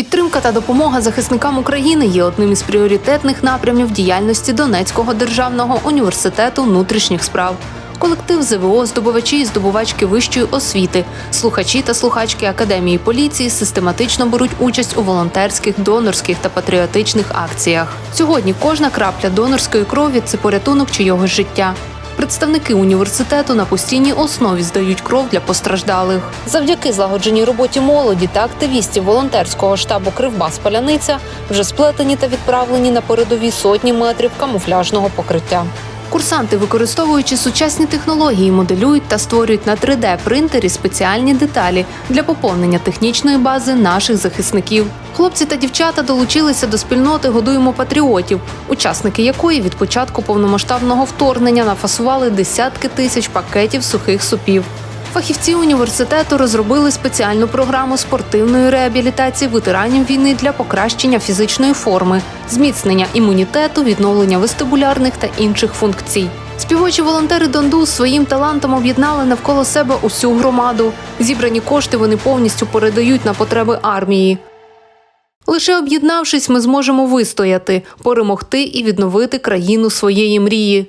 Підтримка та допомога захисникам України є одним із пріоритетних напрямів діяльності Донецького державного університету внутрішніх справ. Колектив ЗВО, здобувачі і здобувачки вищої освіти, слухачі та слухачки академії поліції систематично беруть участь у волонтерських, донорських та патріотичних акціях. Сьогодні кожна крапля донорської крові це порятунок чийогось життя. Представники університету на постійній основі здають кров для постраждалих. Завдяки злагодженій роботі молоді та активістів волонтерського штабу Кривбас Поляниця вже сплетені та відправлені на передові сотні метрів камуфляжного покриття. Курсанти, використовуючи сучасні технології, моделюють та створюють на 3D-принтері спеціальні деталі для поповнення технічної бази наших захисників. Хлопці та дівчата долучилися до спільноти Годуємо патріотів, учасники якої від початку повномасштабного вторгнення нафасували десятки тисяч пакетів сухих супів. Фахівці університету розробили спеціальну програму спортивної реабілітації ветеранів війни для покращення фізичної форми, зміцнення імунітету, відновлення вестибулярних та інших функцій. Співочі волонтери Донду своїм талантом об'єднали навколо себе усю громаду. Зібрані кошти вони повністю передають на потреби армії. Лише об'єднавшись, ми зможемо вистояти, перемогти і відновити країну своєї мрії.